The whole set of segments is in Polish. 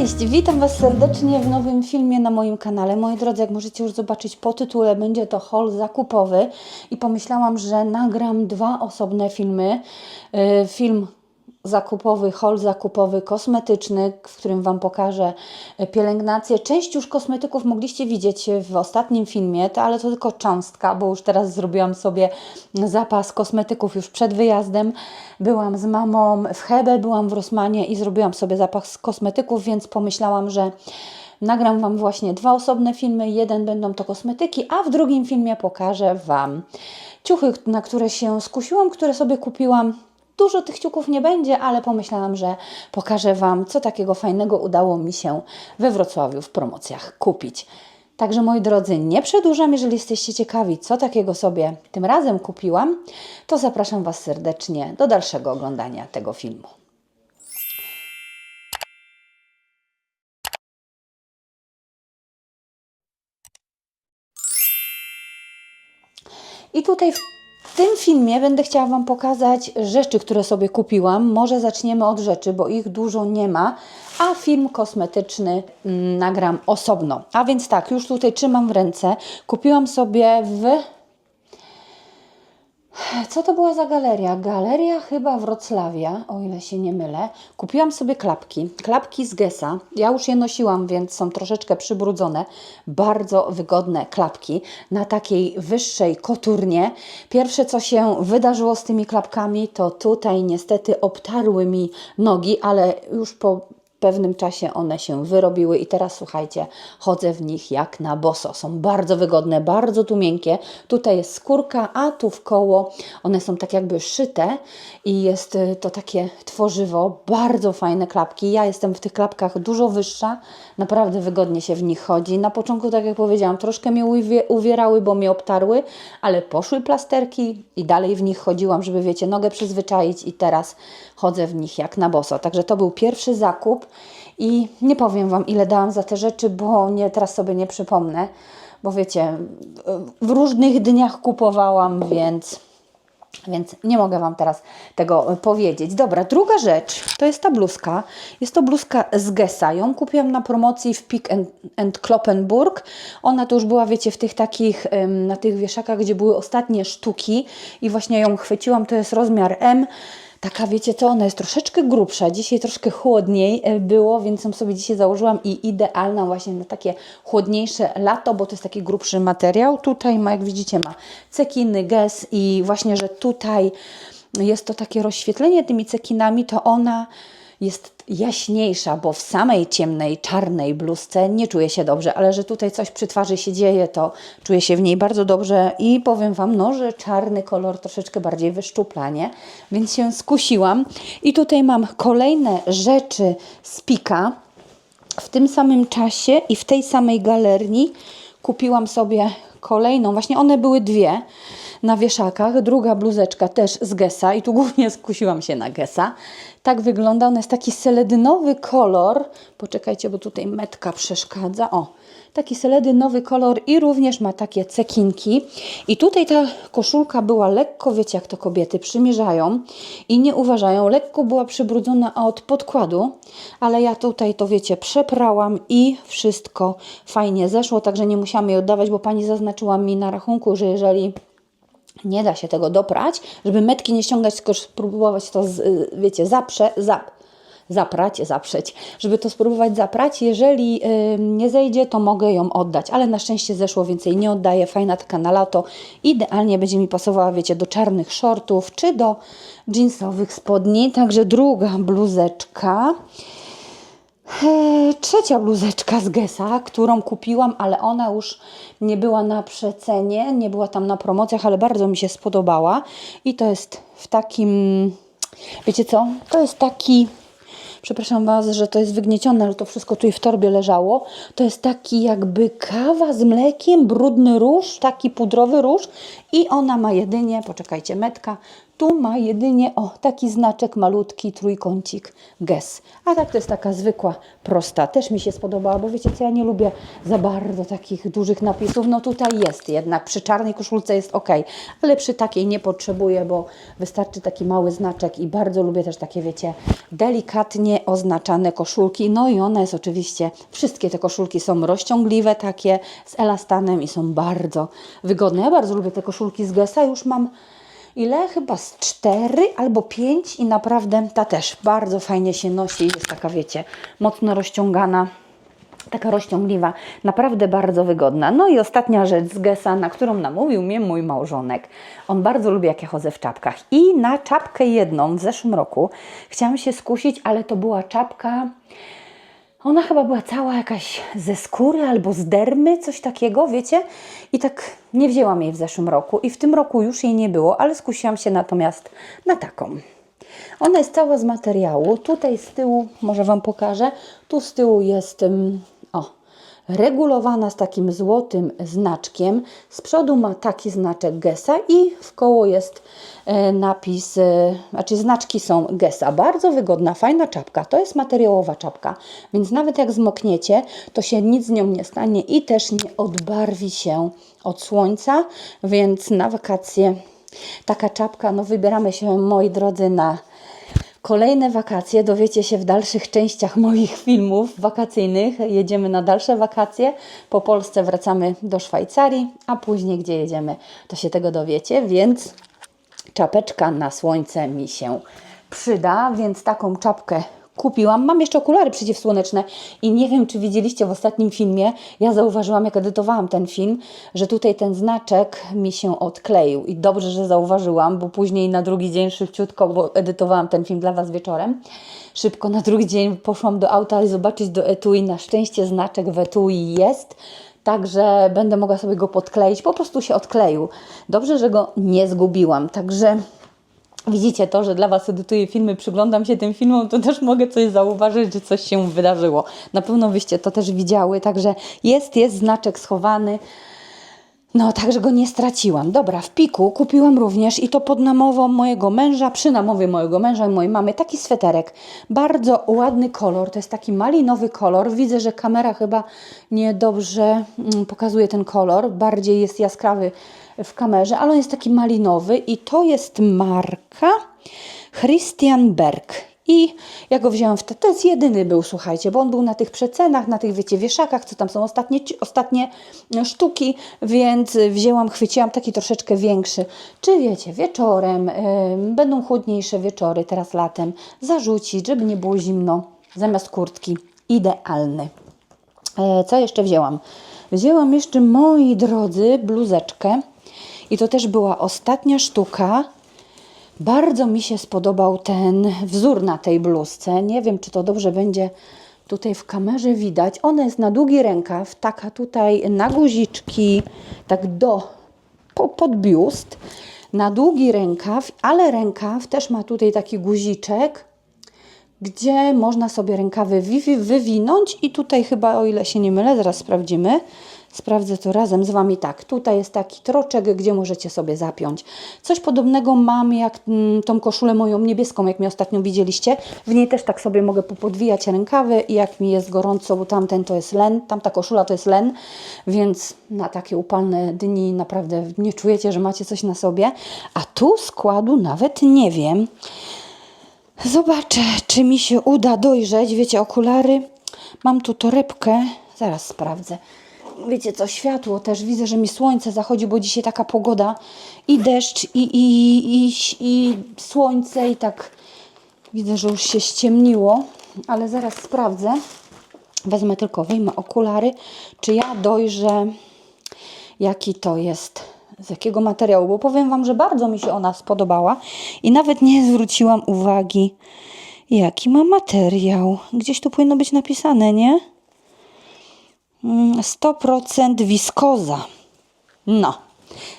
Cześć, witam Was serdecznie w nowym filmie na moim kanale. Moi drodzy, jak możecie już zobaczyć po tytule, będzie to haul zakupowy i pomyślałam, że nagram dwa osobne filmy. Yy, Film zakupowy, haul zakupowy, kosmetyczny, w którym Wam pokażę e, pielęgnację. Część już kosmetyków mogliście widzieć w ostatnim filmie, to, ale to tylko cząstka, bo już teraz zrobiłam sobie zapas kosmetyków już przed wyjazdem. Byłam z mamą w Hebe, byłam w Rosmanie i zrobiłam sobie zapas kosmetyków, więc pomyślałam, że Nagram Wam właśnie dwa osobne filmy. Jeden będą to kosmetyki, a w drugim filmie pokażę Wam ciuchy, na które się skusiłam, które sobie kupiłam. Dużo tych ciuków nie będzie, ale pomyślałam, że pokażę Wam, co takiego fajnego udało mi się we Wrocławiu w promocjach kupić. Także moi drodzy, nie przedłużam, jeżeli jesteście ciekawi, co takiego sobie tym razem kupiłam, to zapraszam Was serdecznie do dalszego oglądania tego filmu. I tutaj w tym filmie będę chciała Wam pokazać rzeczy, które sobie kupiłam. Może zaczniemy od rzeczy, bo ich dużo nie ma, a film kosmetyczny mm, nagram osobno. A więc tak, już tutaj trzymam w ręce. Kupiłam sobie w co to była za galeria? Galeria chyba Wrocławia, o ile się nie mylę. Kupiłam sobie klapki. Klapki z Gesa. Ja już je nosiłam, więc są troszeczkę przybrudzone. Bardzo wygodne klapki na takiej wyższej koturnie. Pierwsze, co się wydarzyło z tymi klapkami, to tutaj niestety obtarły mi nogi, ale już po pewnym czasie one się wyrobiły i teraz słuchajcie, chodzę w nich jak na boso. Są bardzo wygodne, bardzo tu miękkie. Tutaj jest skórka, a tu w koło one są tak jakby szyte i jest y, to takie tworzywo. Bardzo fajne klapki. Ja jestem w tych klapkach dużo wyższa, naprawdę wygodnie się w nich chodzi. Na początku, tak jak powiedziałam, troszkę mnie uwie- uwierały, bo mnie obtarły, ale poszły plasterki i dalej w nich chodziłam, żeby wiecie, nogę przyzwyczaić i teraz chodzę w nich jak na boso. Także to był pierwszy zakup i nie powiem Wam ile dałam za te rzeczy, bo nie, teraz sobie nie przypomnę, bo wiecie, w różnych dniach kupowałam, więc więc nie mogę Wam teraz tego powiedzieć. Dobra, druga rzecz to jest ta bluzka. Jest to bluzka z Gessa. Ją kupiłam na promocji w Pick and, and Kloppenburg. Ona to już była, wiecie, w tych takich, na tych wieszakach, gdzie były ostatnie sztuki i właśnie ją chwyciłam. To jest rozmiar M. Taka, wiecie co, ona jest troszeczkę grubsza. Dzisiaj troszkę chłodniej e, było, więc ją sobie dzisiaj założyłam i idealna właśnie na takie chłodniejsze lato, bo to jest taki grubszy materiał. Tutaj ma, jak widzicie, ma cekiny, gez i właśnie, że tutaj jest to takie rozświetlenie tymi cekinami, to ona jest jaśniejsza, bo w samej ciemnej, czarnej bluzce nie czuję się dobrze, ale że tutaj coś przy twarzy się dzieje, to czuję się w niej bardzo dobrze i powiem Wam, no, że czarny kolor troszeczkę bardziej wyszczuplanie, więc się skusiłam. I tutaj mam kolejne rzeczy z Pika. W tym samym czasie i w tej samej galerii kupiłam sobie kolejną, właśnie one były dwie na wieszakach, druga bluzeczka też z Gesa i tu głównie skusiłam się na Gesa. Tak wygląda, ona jest taki seledynowy kolor, poczekajcie, bo tutaj metka przeszkadza, o, taki seledynowy kolor i również ma takie cekinki. I tutaj ta koszulka była lekko, wiecie jak to kobiety przymierzają i nie uważają, lekko była przybrudzona od podkładu, ale ja tutaj to wiecie, przeprałam i wszystko fajnie zeszło, także nie musiałam jej oddawać, bo pani zaznaczyła mi na rachunku, że jeżeli nie da się tego doprać, żeby metki nie ściągać, tylko spróbować to, y, wiecie, zaprze, zap, zaprać, zaprzeć, żeby to spróbować zaprać. Jeżeli y, nie zejdzie, to mogę ją oddać, ale na szczęście zeszło, więc jej nie oddaję. Fajna taka na lato. Idealnie będzie mi pasowała, wiecie, do czarnych shortów czy do jeansowych spodni. Także druga bluzeczka. Trzecia bluzeczka z Gesa, którą kupiłam, ale ona już nie była na przecenie, nie była tam na promocjach, ale bardzo mi się spodobała. I to jest w takim, wiecie co? To jest taki, przepraszam Was, że to jest wygniecione, ale to wszystko tu w torbie leżało. To jest taki jakby kawa z mlekiem, brudny róż, taki pudrowy róż i ona ma jedynie, poczekajcie, metka, tu ma jedynie o taki znaczek malutki, trójkącik GES. A tak to jest taka zwykła, prosta. Też mi się spodobała, bo wiecie co, ja nie lubię za bardzo takich dużych napisów. No tutaj jest jednak, przy czarnej koszulce jest ok, ale przy takiej nie potrzebuję, bo wystarczy taki mały znaczek i bardzo lubię też takie, wiecie, delikatnie oznaczane koszulki. No i ona jest oczywiście, wszystkie te koszulki są rozciągliwe takie, z elastanem i są bardzo wygodne. Ja bardzo lubię te koszulki z Gesa, już mam ile? Chyba z cztery albo pięć i naprawdę ta też bardzo fajnie się nosi. Jest taka, wiecie, mocno rozciągana. Taka rozciągliwa, naprawdę bardzo wygodna. No i ostatnia rzecz z Gesa, na którą namówił mnie mój małżonek. On bardzo lubi, jak ja chodzę w czapkach. I na czapkę jedną w zeszłym roku chciałam się skusić, ale to była czapka. Ona chyba była cała jakaś ze skóry albo z dermy, coś takiego, wiecie? I tak nie wzięłam jej w zeszłym roku i w tym roku już jej nie było, ale skusiłam się natomiast na taką. Ona jest cała z materiału. Tutaj z tyłu, może Wam pokażę, tu z tyłu jest, regulowana z takim złotym znaczkiem. Z przodu ma taki znaczek Gesa i w koło jest e, napis, e, znaczy znaczki są Gesa. Bardzo wygodna, fajna czapka. To jest materiałowa czapka, więc nawet jak zmokniecie, to się nic z nią nie stanie i też nie odbarwi się od słońca, więc na wakacje taka czapka, no wybieramy się, moi drodzy, na Kolejne wakacje dowiecie się w dalszych częściach moich filmów wakacyjnych. Jedziemy na dalsze wakacje. Po Polsce wracamy do Szwajcarii, a później gdzie jedziemy, to się tego dowiecie, więc czapeczka na słońce mi się przyda, więc taką czapkę kupiłam. Mam jeszcze okulary przeciwsłoneczne i nie wiem, czy widzieliście w ostatnim filmie, ja zauważyłam, jak edytowałam ten film, że tutaj ten znaczek mi się odkleił i dobrze, że zauważyłam, bo później na drugi dzień szybciutko, bo edytowałam ten film dla Was wieczorem, szybko na drugi dzień poszłam do auta i zobaczyć do etui. Na szczęście znaczek w etui jest, Także będę mogła sobie go podkleić. Po prostu się odkleił. Dobrze, że go nie zgubiłam. Także widzicie to, że dla Was edytuję filmy, przyglądam się tym filmom, to też mogę coś zauważyć, że coś się wydarzyło. Na pewno wyście to też widziały. Także jest, jest znaczek schowany. No, także go nie straciłam. Dobra, w piku kupiłam również i to pod namową mojego męża, przy namowie mojego męża i mojej mamy, taki sweterek. Bardzo ładny kolor, to jest taki malinowy kolor. Widzę, że kamera chyba niedobrze mm, pokazuje ten kolor, bardziej jest jaskrawy w kamerze, ale on jest taki malinowy i to jest marka Christian Berg. I ja go wzięłam w te, to jest jedyny był, słuchajcie, bo on był na tych przecenach, na tych, wiecie, wieszakach, co tam są ostatnie, ostatnie sztuki, więc wzięłam, chwyciłam taki troszeczkę większy. Czy wiecie, wieczorem, y, będą chłodniejsze wieczory, teraz latem, zarzucić, żeby nie było zimno, zamiast kurtki. Idealny. E, co jeszcze wzięłam? Wzięłam jeszcze, moi drodzy, bluzeczkę i to też była ostatnia sztuka. Bardzo mi się spodobał ten wzór na tej bluzce. Nie wiem, czy to dobrze będzie tutaj w kamerze widać. Ona jest na długi rękaw, taka tutaj na guziczki, tak do, po, pod biust. Na długi rękaw, ale rękaw też ma tutaj taki guziczek, gdzie można sobie rękawy wy- wywinąć i tutaj chyba, o ile się nie mylę, zaraz sprawdzimy, sprawdzę to razem z Wami. Tak, tutaj jest taki troczek, gdzie możecie sobie zapiąć. Coś podobnego mam jak mm, tą koszulę moją niebieską, jak mnie ostatnio widzieliście. W niej też tak sobie mogę popodwijać rękawy i jak mi jest gorąco, bo tamten to jest len, tamta koszula to jest len, więc na takie upalne dni naprawdę nie czujecie, że macie coś na sobie. A tu składu nawet nie wiem. Zobaczę, czy mi się uda dojrzeć. Wiecie, okulary. Mam tu torebkę. Zaraz sprawdzę. Wiecie co, światło też. Widzę, że mi słońce zachodzi, bo dzisiaj taka pogoda. I deszcz, i, i, i, i słońce, i tak widzę, że już się ściemniło. Ale zaraz sprawdzę. Wezmę tylko, wyjmę okulary. Czy ja dojrzę, jaki to jest z jakiego materiału, bo powiem Wam, że bardzo mi się ona spodobała i nawet nie zwróciłam uwagi, jaki ma materiał. Gdzieś tu powinno być napisane, nie? Mm, 100% wiskoza. No,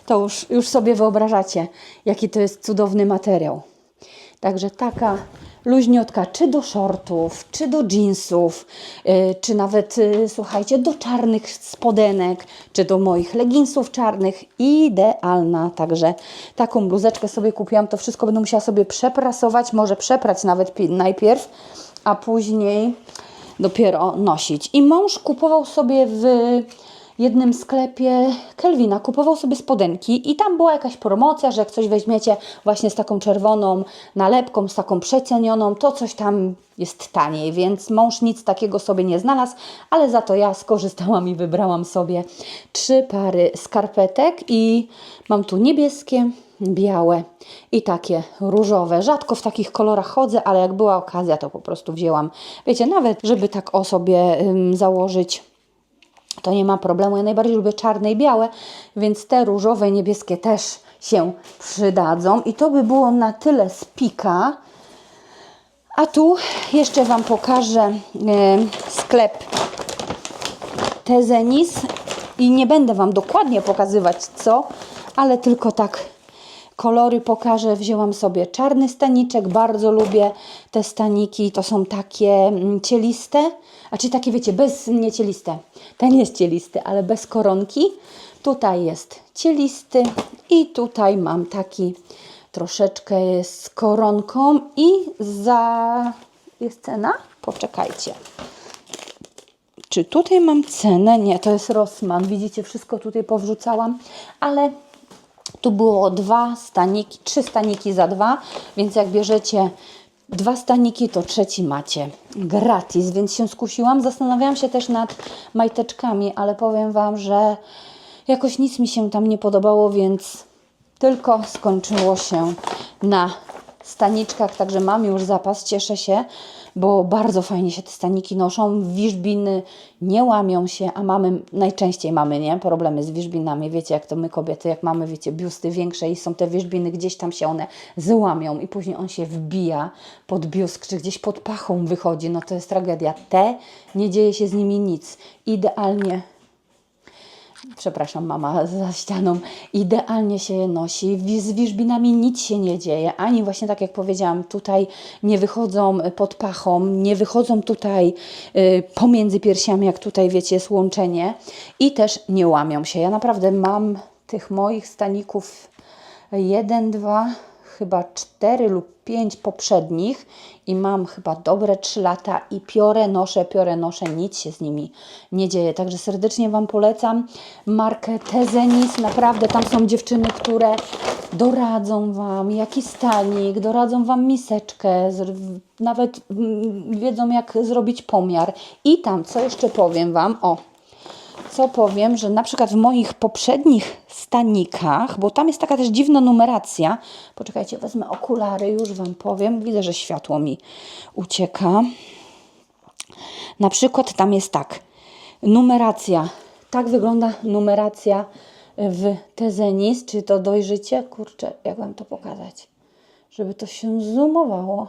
to już, już sobie wyobrażacie, jaki to jest cudowny materiał. Także taka luźniotka, czy do shortów, czy do jeansów, yy, czy nawet, yy, słuchajcie, do czarnych spodenek, czy do moich leginsów czarnych. Idealna, także taką bluzeczkę sobie kupiłam. To wszystko będę musiała sobie przeprasować, może przeprać nawet pi- najpierw, a później dopiero nosić. I mąż kupował sobie w jednym sklepie Kelvina, kupował sobie spodenki i tam była jakaś promocja, że jak coś weźmiecie właśnie z taką czerwoną nalepką, z taką przecenioną, to coś tam jest taniej, więc mąż nic takiego sobie nie znalazł, ale za to ja skorzystałam i wybrałam sobie trzy pary skarpetek i mam tu niebieskie, białe i takie różowe. Rzadko w takich kolorach chodzę, ale jak była okazja, to po prostu wzięłam. Wiecie, nawet żeby tak o sobie ym, założyć, to nie ma problemu. Ja najbardziej lubię czarne i białe, więc te różowe niebieskie też się przydadzą. I to by było na tyle z. A tu jeszcze Wam pokażę e, sklep Tezenis i nie będę Wam dokładnie pokazywać co, ale tylko tak kolory pokażę. Wzięłam sobie czarny staniczek, bardzo lubię te staniki, to są takie mm, cieliste, a czy takie wiecie, bez, nie cieliste, ten jest cielisty, ale bez koronki. Tutaj jest cielisty i tutaj mam taki troszeczkę z koronką i za... jest cena? Poczekajcie. Czy tutaj mam cenę? Nie, to jest Rossmann. Widzicie, wszystko tutaj powrzucałam, ale tu było dwa staniki, trzy staniki za dwa, więc jak bierzecie dwa staniki, to trzeci macie gratis, więc się skusiłam. Zastanawiałam się też nad majteczkami, ale powiem Wam, że jakoś nic mi się tam nie podobało, więc tylko skończyło się na staniczkach, także mam już zapas, cieszę się, bo bardzo fajnie się te staniki noszą, wiżbiny nie łamią się, a mamy, najczęściej mamy, nie, problemy z wiżbinami, wiecie jak to my kobiety, jak mamy, wiecie, biusty większe i są te wiżbiny, gdzieś tam się one złamią i później on się wbija pod biust, czy gdzieś pod pachą wychodzi, no to jest tragedia. Te, nie dzieje się z nimi nic, idealnie przepraszam, mama za ścianą, idealnie się je nosi. Z wiżbinami nic się nie dzieje, ani właśnie tak jak powiedziałam, tutaj nie wychodzą pod pachą, nie wychodzą tutaj y, pomiędzy piersiami, jak tutaj wiecie, jest łączenie i też nie łamią się. Ja naprawdę mam tych moich staników jeden, dwa, chyba cztery lub pięć poprzednich i mam chyba dobre trzy lata i piorę noszę, piorę noszę, nic się z nimi nie dzieje. Także serdecznie Wam polecam markę Tezenis. Naprawdę tam są dziewczyny, które doradzą Wam jaki stanik, doradzą Wam miseczkę, nawet mm, wiedzą jak zrobić pomiar. I tam, co jeszcze powiem Wam, o, co powiem, że na przykład w moich poprzednich stanikach, bo tam jest taka też dziwna numeracja. Poczekajcie, wezmę okulary, już Wam powiem. Widzę, że światło mi ucieka. Na przykład tam jest tak. Numeracja. Tak wygląda numeracja w Tezenis. Czy to dojrzycie? Kurczę, jak Wam to pokazać? Żeby to się zoomowało.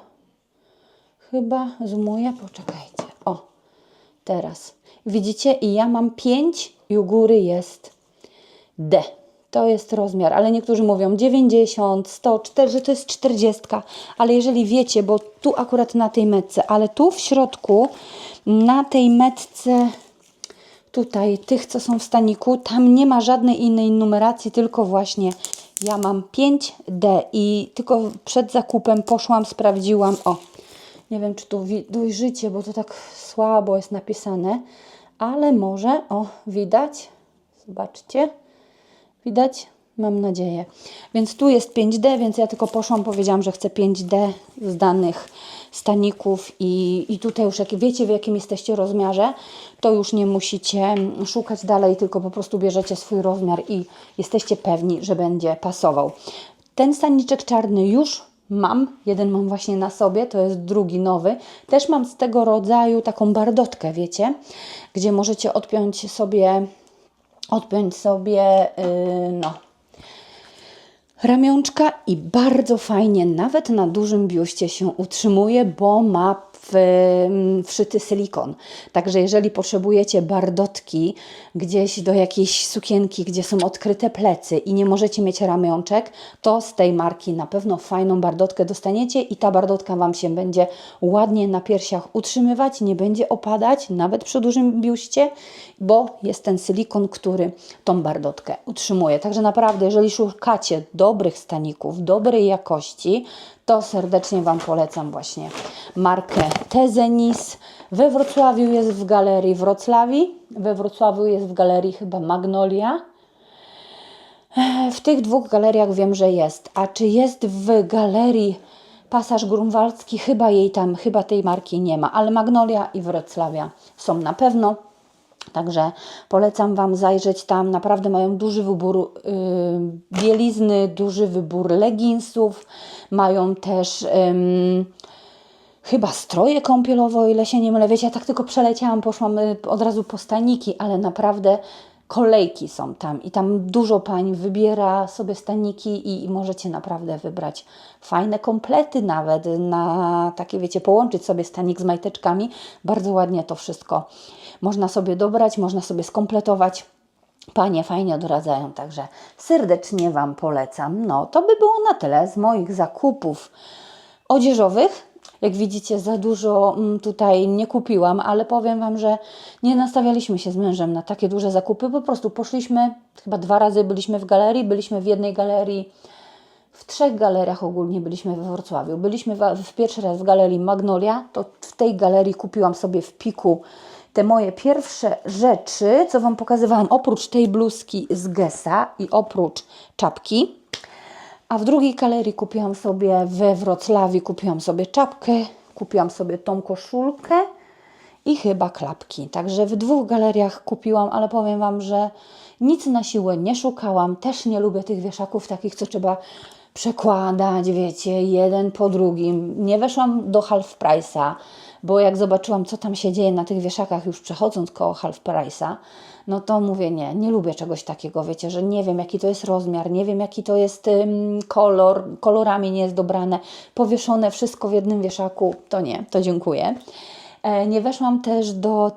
Chyba zoomuje. Poczekajcie. Teraz. Widzicie? I ja mam 5 i u góry jest D. To jest rozmiar, ale niektórzy mówią 90, 104, że to jest 40, ale jeżeli wiecie, bo tu akurat na tej metce, ale tu w środku, na tej metce tutaj, tych co są w staniku, tam nie ma żadnej innej numeracji, tylko właśnie ja mam 5D i tylko przed zakupem poszłam, sprawdziłam, o, nie wiem, czy tu dojrzycie, bo to tak słabo jest napisane, ale może, o, widać, zobaczcie, widać, mam nadzieję. Więc tu jest 5D, więc ja tylko poszłam, powiedziałam, że chcę 5D z danych staników i, i tutaj już jak wiecie, w jakim jesteście rozmiarze, to już nie musicie szukać dalej, tylko po prostu bierzecie swój rozmiar i jesteście pewni, że będzie pasował. Ten staniczek czarny już mam, jeden mam właśnie na sobie, to jest drugi nowy. Też mam z tego rodzaju taką bardotkę, wiecie, gdzie możecie odpiąć sobie, odpiąć sobie, yy, no, ramionczka i bardzo fajnie, nawet na dużym biuście się utrzymuje, bo ma w, mm, wszyty silikon. Także jeżeli potrzebujecie bardotki gdzieś do jakiejś sukienki, gdzie są odkryte plecy i nie możecie mieć ramionczek, to z tej marki na pewno fajną bardotkę dostaniecie i ta bardotka Wam się będzie ładnie na piersiach utrzymywać, nie będzie opadać, nawet przy dużym biuście, bo jest ten silikon, który tą bardotkę utrzymuje. Także naprawdę, jeżeli szukacie dobrych staników, dobrej jakości, to serdecznie Wam polecam właśnie markę Tezenis. We Wrocławiu jest w galerii Wrocławi, we Wrocławiu jest w galerii chyba Magnolia. W tych dwóch galeriach wiem, że jest. A czy jest w galerii Pasaż Grunwaldzki? Chyba jej tam, chyba tej marki nie ma, ale Magnolia i Wrocławia są na pewno. Także polecam Wam zajrzeć tam. Naprawdę mają duży wybór yy, bielizny, duży wybór leginsów. Mają też ym, chyba stroje kąpielowe, o ile się nie mylę. Wiecie, ja tak tylko przeleciałam, poszłam y, od razu po staniki, ale naprawdę kolejki są tam i tam dużo pań wybiera sobie staniki i, i możecie naprawdę wybrać fajne komplety nawet na takie, wiecie, połączyć sobie stanik z majteczkami. Bardzo ładnie to wszystko można sobie dobrać, można sobie skompletować. Panie fajnie odradzają, także serdecznie Wam polecam. No, to by było na tyle z moich zakupów odzieżowych. Jak widzicie, za dużo mm, tutaj nie kupiłam, ale powiem Wam, że nie nastawialiśmy się z mężem na takie duże zakupy. Po prostu poszliśmy, chyba dwa razy byliśmy w galerii, byliśmy w jednej galerii, w trzech galeriach ogólnie byliśmy we Wrocławiu. Byliśmy w, pierwszy raz w galerii Magnolia, to w tej galerii kupiłam sobie w piku te moje pierwsze rzeczy, co Wam pokazywałam, oprócz tej bluzki z Gessa i oprócz czapki. A w drugiej galerii kupiłam sobie we Wrocławiu, kupiłam sobie czapkę, kupiłam sobie tą koszulkę i chyba klapki. Także w dwóch galeriach kupiłam, ale powiem Wam, że nic na siłę nie szukałam. Też nie lubię tych wieszaków takich, co trzeba przekładać, wiecie, jeden po drugim. Nie weszłam do half price'a, bo jak zobaczyłam, co tam się dzieje na tych wieszakach, już przechodząc koło half price'a, no to mówię, nie, nie lubię czegoś takiego, wiecie, że nie wiem, jaki to jest rozmiar, nie wiem, jaki to jest kolor, kolorami nie jest dobrane, powieszone wszystko w jednym wieszaku, to nie, to dziękuję. E, Nie weszłam też do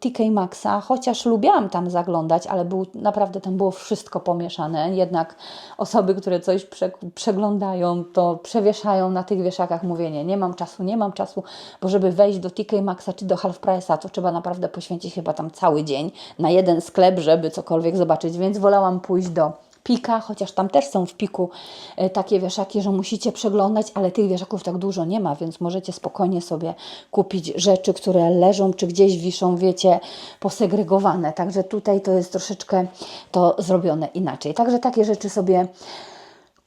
TK, Maxa, chociaż lubiłam tam zaglądać, ale był, naprawdę tam było wszystko pomieszane. Jednak osoby, które coś prze, przeglądają, to przewieszają na tych wieszakach. Mówię, nie, nie mam czasu, nie mam czasu, bo żeby wejść do TK Maxa czy do Half Price'a, to trzeba naprawdę poświęcić chyba tam cały dzień na jeden sklep, żeby cokolwiek zobaczyć, więc wolałam pójść do Pika, chociaż tam też są w Piku e, takie wieszaki, że musicie przeglądać, ale tych wieszaków tak dużo nie ma, więc możecie spokojnie sobie kupić rzeczy, które leżą czy gdzieś wiszą, wiecie, posegregowane. Także tutaj to jest troszeczkę to zrobione inaczej. Także takie rzeczy sobie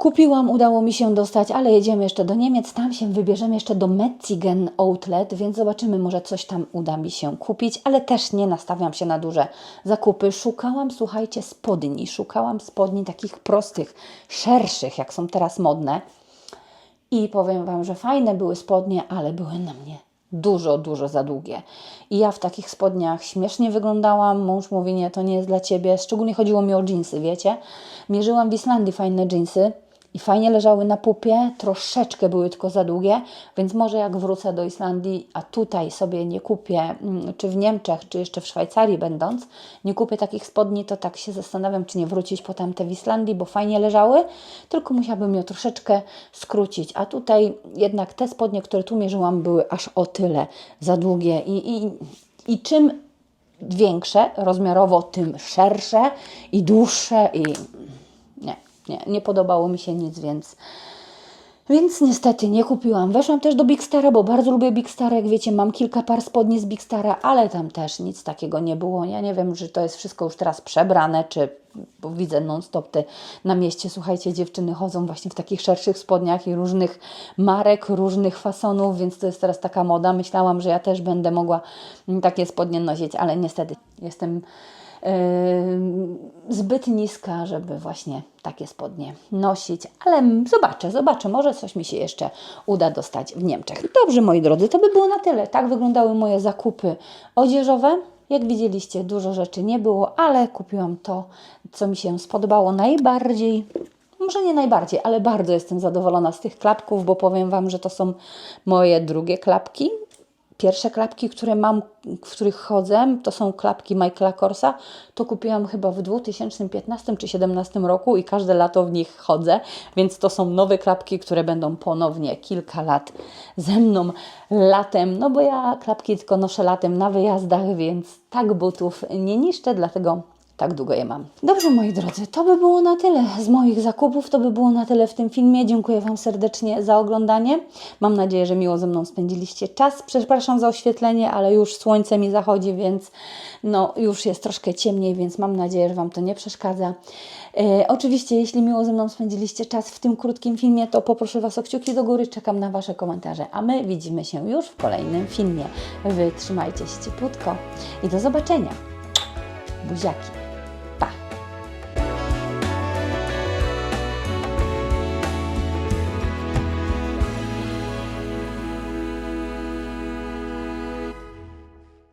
Kupiłam, udało mi się dostać, ale jedziemy jeszcze do Niemiec. Tam się wybierzemy jeszcze do Metzigen Outlet, więc zobaczymy, może coś tam uda mi się kupić, ale też nie nastawiam się na duże zakupy. Szukałam, słuchajcie, spodni. Szukałam spodni takich prostych, szerszych, jak są teraz modne. I powiem Wam, że fajne były spodnie, ale były na mnie dużo, dużo za długie. I ja w takich spodniach śmiesznie wyglądałam. Mąż mówi, nie, to nie jest dla Ciebie. Szczególnie chodziło mi o dżinsy, wiecie. Mierzyłam w Islandii fajne dżinsy i fajnie leżały na pupie, troszeczkę były tylko za długie, więc może jak wrócę do Islandii, a tutaj sobie nie kupię, mm, czy w Niemczech, czy jeszcze w Szwajcarii będąc, nie kupię takich spodni, to tak się zastanawiam, czy nie wrócić po tamte w Islandii, bo fajnie leżały, tylko musiałabym je troszeczkę skrócić, a tutaj jednak te spodnie, które tu mierzyłam, były aż o tyle za długie. I, i, i czym większe rozmiarowo, tym szersze i dłuższe i nie, nie, nie podobało mi się nic, więc, więc niestety nie kupiłam. Weszłam też do Big Stara, bo bardzo lubię Big Stara. Jak wiecie, mam kilka par spodni z Big Stara, ale tam też nic takiego nie było. Ja nie wiem, czy to jest wszystko już teraz przebrane, czy bo widzę non-stop te na mieście, słuchajcie, dziewczyny chodzą właśnie w takich szerszych spodniach i różnych marek, różnych fasonów, więc to jest teraz taka moda. Myślałam, że ja też będę mogła takie spodnie nosić, ale niestety jestem zbyt niska, żeby właśnie takie spodnie nosić, ale zobaczę, zobaczę, może coś mi się jeszcze uda dostać w Niemczech. Dobrze, moi drodzy, to by było na tyle. Tak wyglądały moje zakupy odzieżowe. Jak widzieliście, dużo rzeczy nie było, ale kupiłam to, co mi się spodobało najbardziej. może nie najbardziej, ale bardzo jestem zadowolona z tych klapków, bo powiem Wam, że to są moje drugie klapki. Pierwsze klapki, które mam, w których chodzę, to są klapki Michaela Korsa. To kupiłam chyba w 2015 czy 2017 roku i każde lato w nich chodzę, więc to są nowe klapki, które będą ponownie kilka lat ze mną latem, no bo ja klapki tylko noszę latem na wyjazdach, więc tak butów nie niszczę, dlatego tak długo je mam. Dobrze, moi drodzy, to by było na tyle z moich zakupów. To by było na tyle w tym filmie. Dziękuję Wam serdecznie za oglądanie. Mam nadzieję, że miło ze mną spędziliście czas. Przepraszam za oświetlenie, ale już słońce mi zachodzi, więc no, już jest troszkę ciemniej, więc mam nadzieję, że Wam to nie przeszkadza. E, oczywiście, jeśli miło ze mną spędziliście czas w tym krótkim filmie, to poproszę Was o kciuki do góry. Czekam na Wasze komentarze, a my widzimy się już w kolejnym filmie. Wy trzymajcie się cieplutko i do zobaczenia. Buziaki.